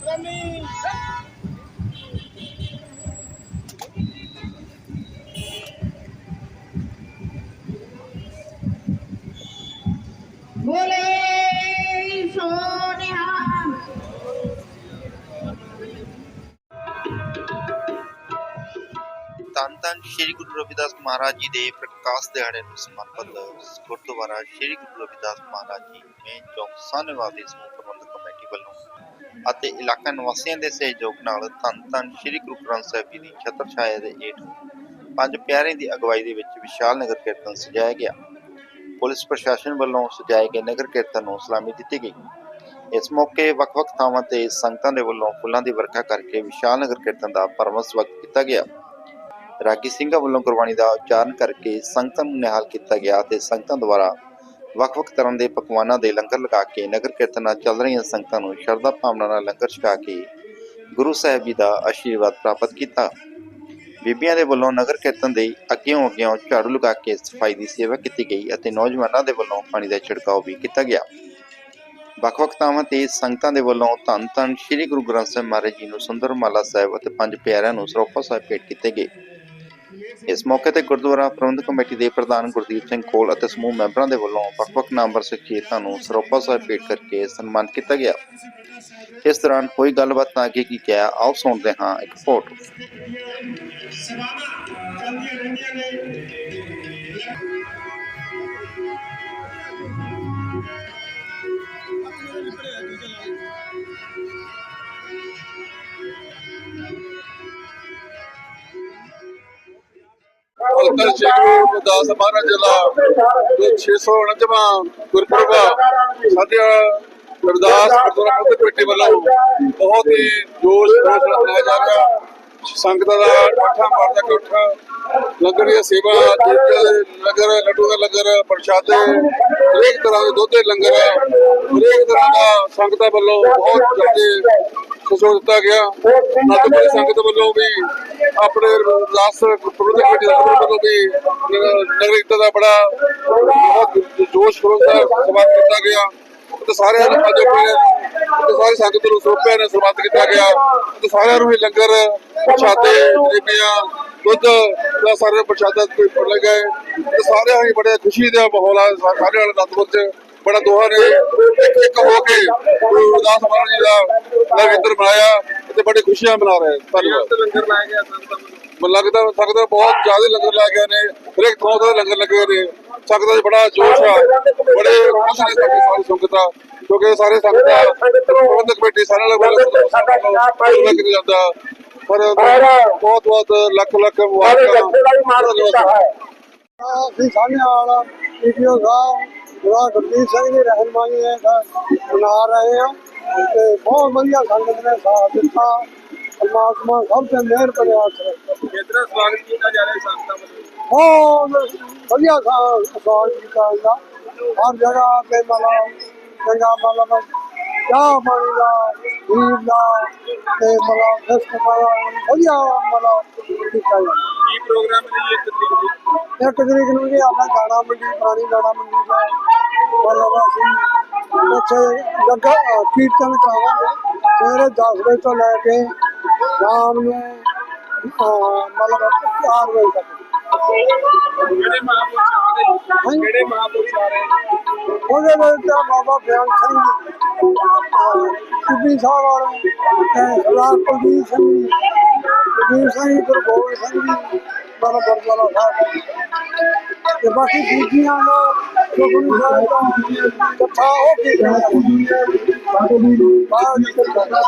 ਸ੍ਰੀ ਸ਼੍ਰੀ ਗੁਰੂ ਰਵਿਦਾਸ ਮਹਾਰਾਜ ਜੀ ਦੇ ਪ੍ਰਕਾਸ਼ ਦਿਹਾੜੇ ਨੂੰ ਸਮਰਪਿਤ ਗੁਰਦੁਆਰਾ ਸ਼੍ਰੀ ਗੁਰੂ ਰਵਿਦਾਸ ਮਹਾਰਾਜ ਜੀ ਮੇਨ ਚੌਕ ਸਾਹਨੇਵਾਲ ਦੀ ਸਮੂਹ ਪ੍ਰਬੰਧਕ ਕਮੇਟੀ ਵੱਲੋਂ ਅਤੇ ਇਲਾਕਾ ਨਿਵਾਸੀਆਂ ਦੇ ਸਹਿਯੋਗ ਨਾਲ ਧੰਨ ਧੰਨ ਸ਼੍ਰੀ ਗੁਰੂ ਗ੍ਰੰਥ ਸਾਹਿਬ ਜੀ ਦੀ ਛਤਰ ਛਾਇਆ ਦੇ ਹੇਠ ਪੰਜ ਪਿਆਰਿਆਂ ਦੀ ਅਗਵਾਈ ਦੇ ਵਿੱਚ ਵਿਸ਼ਾਲ ਨਗਰ ਕੀਰਤਨ ਸਜਾਇਆ ਗਿਆ। ਪੁਲਿਸ ਪ੍ਰਸ਼ਾਸਨ ਵੱਲੋਂ ਸਜਾਏ ਗਏ ਨਗਰ ਕੀਰਤਨ ਨੂੰ ਸਲਾਮੀ ਦਿੱਤੀ ਗਈ। ਇਸ ਮੌਕੇ ਵੱਖ-ਵੱਖ ਥਾਵਾਂ ਤੇ ਸੰਗਤਾਂ ਦੇ ਵੱਲੋਂ ਫੁੱਲਾਂ ਦੀ ਵਰਖਾ ਕਰਕੇ ਵਿਸ਼ਾਲ ਨਗਰ ਕੀਰਤਨ ਦਾ ਪਰਮ ਸਵਾਗਤ ਕੀਤਾ ਗਿਆ। ਰਾਗੀ ਸਿੰਘਾਂ ਵੱਲੋਂ ਗੁਰਬਾਣੀ ਦਾ ਉਚਾਰਨ ਕਰਕੇ ਸੰਗਤਾਂ ਨੂੰ ਨਿਹਾਲ ਕੀਤਾ ਗਿਆ ਤੇ ਸੰਗਤਾਂ ਦੁਆਰਾ ਵੱਖ-ਵੱਖ ਤਰ੍ਹਾਂ ਦੇ ਪਕਵਾਨਾਂ ਦੇ ਲੰਗਰ ਲਗਾ ਕੇ ਨਗਰ ਕੀਰਤਨ ਨਾਲ ਚੱਲ ਰਹੀਆਂ ਸੰਗਤਾਂ ਨੂੰ ਸ਼ਰਧਾ ਭਾਵਨਾ ਨਾਲ ਲੰਗਰ ਛਕਾ ਕੇ ਗੁਰੂ ਸਾਹਿਬ ਜੀ ਦਾ ਆਸ਼ੀਰਵਾਦ ਪ੍ਰਾਪਤ ਕੀਤਾ। ਬੀਬੀਆਂ ਦੇ ਵੱਲੋਂ ਨਗਰ ਕੀਰਤਨ ਦੇ ਅੱਗੇੋਂ ਅੱਗੇੋਂ ਝਾੜੂ ਲਗਾ ਕੇ ਸਫ਼ਾਈ ਦੀ ਸੇਵਾ ਕੀਤੀ ਗਈ ਅਤੇ ਨੌਜਵਾਨਾਂ ਦੇ ਵੱਲੋਂ ਪਾਣੀ ਦਾ ਛਿੜਕਾਅ ਵੀ ਕੀਤਾ ਗਿਆ। ਵੱਖ-ਵੱਖ ਥਾਵਾਂ ਤੇ ਸੰਗਤਾਂ ਦੇ ਵੱਲੋਂ ਧੰਨ ਧੰਨ ਸ੍ਰੀ ਗੁਰੂ ਗ੍ਰੰਥ ਸਾਹਿਬ ਮਹਾਰਾਜ ਜੀ ਨੂੰ ਸੁੰਦਰ ਮਾਲਾ ਸਾਹਿਬ ਅਤੇ ਪੰਜ ਪਿਆਰਿਆਂ ਨੂੰ ਸਰੋਪਾ ਸਾਹਿਬ ਭੇਟ ਕੀਤੇ ਗਏ। ਇਸ ਮੌਕੇ ਤੇ ਗੁਰਦੁਆਰਾ ਪ੍ਰਬੰਧਕ ਕਮੇਟੀ ਦੇ ਪ੍ਰਧਾਨ ਗੁਰਦੀਪ ਸਿੰਘ ਕੋਲ ਅਤੇ ਸਮੂਹ ਮੈਂਬਰਾਂ ਦੇ ਵੱਲੋਂ ਵੱਖ-ਵੱਖ ਨਾਮਵਰ ਸ਼ਖਸੀਅਤਾਂ ਨੂੰ ਸਰੋਪਾ ਸਾਹਿਬ ਭੇਟ ਕਰਕੇ ਸਨਮਾਨਿਤ ਕੀਤਾ ਗਿਆ। ਇਸ ਦੌਰਾਨ ਕੋਈ ਗੱਲਬਾਤ ਨਾ ਅੱਗੇ ਕੀ ਕਿਹਾ ਆਓ ਸੁਣਦੇ ਹਾਂ ਇੱਕ ਰਿਪੋਰਟ ਸਭਾਵਾਂ ਚੱਲਦੀਆਂ ਰਹਿੰਦੀਆਂ ਨੇ ਮਹਾਰਾਜ ਦਾ ਜੋ 649ਵਾਂ ਗੁਰਪੁਰਬ ਸਾਡੇ ਗੁਰਦਾਸ ਗੁਰਦੁਆਰਾ ਪ੍ਰਬੰਧਕ ਕਮੇਟੀ ਵੱਲੋਂ ਬਹੁਤ ਹੀ ਜੋਸ਼ ਖਰੋਸ਼ ਨਾਲ ਮਨਾਇਆ ਜਾ ਰਿਹਾ। ਸੰਗਤਾਂ ਦਾ ਇਕੱਠਾ ਮਾਰਦਾ, ਇਕੱਠਾ ਲੰਗਰ ਦੀ ਸੇਵਾ ਜੀਜਾ ਦੇ ਲੰਗਰ, ਲੱਡੂ ਦਾ ਲੰਗਰ, ਪ੍ਰਸ਼ਾਦੇ, ਹਰੇਕ ਤਰ੍ਹਾਂ ਦੇ ਦੁੱਧ ਦੇ ਲੰਗਰ ਹਰੇਕ ਤਰ੍ਹਾਂ ਦਾ ਸੰਗਤਾਂ ਵੱਲੋਂ ਬਹੁਤ ਜ਼ਿਆਦਾ ਸਹਿਯੋਗ ਦਿੱਤਾ ਗਿਆ। ਨੰਦਪੁਰ ਸੰਗਤ ਵੱਲੋਂ ਵੀ ਆਪਣੇ ਦਾਸ ਪ੍ਰਬੰਧਕ ਕਮੇਟੀ ਦੇ ਵੱਲੋਂ ਵੀ ਨਗਰ ਦਾ ਬੜਾ ਜੋਸ਼ ਖਰੋਸ਼ ਦਾ ਸਵਾਗਤ ਕੀਤਾ ਗਿਆ। ਤੇ ਸਾਰਿਆਂ ਨੂੰ ਅੱਜ ਤੇ ਸਾਰੀ ਸੰਗਤ ਨੂੰ ਸੋਪਿਆ ਨੇ ਸਨਮਾਨਿਤ ਕੀਤਾ ਗਿਆ। ਤੇ ਸਾਰਿਆਂ ਨੂੰ ਹੀ ਲੰਗਰ, ਪ੍ਰਸ਼ਾਦੇ, ਜਲੇਬੀਆਂ, ਦੁੱਧ ਦਾ ਸਾਰੇ ਪ੍ਰਸ਼ਾਦਾ ਪੜ ਗਏ। ਤੇ ਸਾਰਿਆਂ ਹੀ ਬੜੇ ਖੁਸ਼ੀ ਦਾ ਮਾਹੌਲ ਆ ਸਾ- ਸਾਰੇ ਵਾਲੇ ਅਨੰਦਪੁਰ ਚ ਬੜਾ ਦੋਹਾਂ ਨੇ ਇੱਕ ਇੱਕ ਹੋ ਕੇ ਗੁਰੂ ਰਵਿਦਾਸ ਮਹਾਰਾਜ ਜੀ ਦਾ ਲੰਗਰ ਮਨਾਇਆ ਤੇ ਬੜੀ ਖੁਸ਼ੀਆਂ ਮਨਾ ਰਹੇ ਧੰਨਵਾਦ। ਲੰਗਰ ਲਾਇਆ ਗਿਆ ਸੰਤਾਂ ਲੱਗਦਾ ਸਕਦਾ ਬਹੁਤ ਜ਼ਿਆਦਾ ਲੰਗਰ ਲੱਗ ਗਏ ਨੇ। ਹਰੇਕ ਥਾਂ ਤੋਂ ਲੰਗਰ ਲੱਗੇ ਨੇ। 'ਚ ਬੜਾ ਜੋਸ਼ ਆ। ਬੜੇ ਖੁਸ਼ ਨੇ ਸਾਡੀ ਸਾਰੀ ਸੰਗਤਾਂ। ਕਿਉਂਕਿ ਸਾਰੇ ਸੰਗਤਾਂ ਪ੍ਰਬੰਧਕ ਕਮੇਟੀ ਸਾਰੇ ਨਾਲ ਪੂਰਾ ਕੀਤਾ ਜਾਂਦਾ। ਪਰ ਬਹੁਤ ਬਹੁਤ ਲੱਖ ਲੱਖ ਮੁਬਾਰਕਾਂ। ਅਸੀਂ ਸਾਹਮਣੇ ਵਾਲਾ ਵੀਡੀਓ ਸਾਹਿਬ ਗੁਰੂ ਗੁਰਦੀਪ ਸਿੰਘ ਦੀ ਰਹਿਨਮਾਈ ਹੇਠ ਮਨਾ ਰਹੇ ਹਾਂ ਤੇ ਬਹੁਤ ਵਧੀਆ ਸੰਗਤ ਨੇ ਸਾਥ ਦਿੱਤਾ ਪਰਮਾਤਮਾ ਸਭ ਤੇ ਮਿਹਰ ਕਰਿਆ ਕਰੇ ਕਿਤਨਾ ਸਵਾਗਤ ਕੀਤਾ ਜਾ ਰਿਹਾ ਸੰਤਾਂ ਵੱਲੋਂ ਬਹੁਤ ਵਧੀਆ ਸਵਾਲ ਕੀਤਾ ਇਹਦਾ ਹਰ ਜਗ੍ਹਾ ਤੇ ਮਤਲਬ ਚੰਗਾ ਮਤਲਬ ਚਾਹ ਪਾਣੀ ਦਾ ਵੀਰ ਦਾ ਤੇ ਮਤਲਬ ਫੈਸਟੀਵਲ ਵਧੀਆ ਮਤਲਬ ਕੀਤਾ ਜਾਂਦਾ ਕੀ ਪ੍ਰੋਗਰਾਮ ਹੈ ਜੀ ਇੱਕ ਤਰੀਕ ਨੂੰ ਇੱਕ ਤਰੀਕ ਨੂੰ ਜੀ ਆਪਣਾ ਦਾਣਾ ਮੰਡੀ ਪੁਰਾਣੀ ਦਾਣਾ ਮੰਡੀ ਦਾ ਮਤਲਬ ਅਸੀਂ ਉੱਥੇ ਲੱਗਾ ਕੀਰਤਨ ਕਰਾਵਾਂਗੇ। ਸਵੇਰੇ 10 ਵਜੇ ਤੋਂ ਲੈ ਕੇ ਸ਼ਾਮ ਨੂੰ ਮਤਲਬ 4 ਵਜੇ ਤੱਕ। ਕਿਹੜੇ ਮਹਾਂਪੁਰਸ਼ ਆ ਰਹੇ। ਕਿਹੜੇ ਮਹਾਂਪੁਰਸ਼ ਆ ਰਹੇ? ਉਹਦੇ ਵਿੱਚ ਤਾਂ ਬਾਬਾ ਬਿਆਨ ਸਿੰਘ ਜੀ ਸਾਹਿਬ ਵਾਲੇ ਸਰਦਾਰ ਕੁਲਦੀਪ ਸਿੰਘ ਜੀ ਕੁਲਦੀਪ ਸਿੰਘ ਗੁਰੂ ਗੋਬਿੰਦ ਸਿੰਘ ਜੀ ਬਾਬਾ ਗੁਰਦੁਆਰਾ ਸਾਹਿਬ। ਤੇ ਬਾਕੀ ਬੀਬੀਆਂ ਦਾ ਸੁਖਮਨੀ ਸਾਹਿਬ ਦਾ ਇਕੱਠਾ ਹੋ ਕੇ ਬਾਹਰ ਨਿਕਲ ਜਾਂਦਾ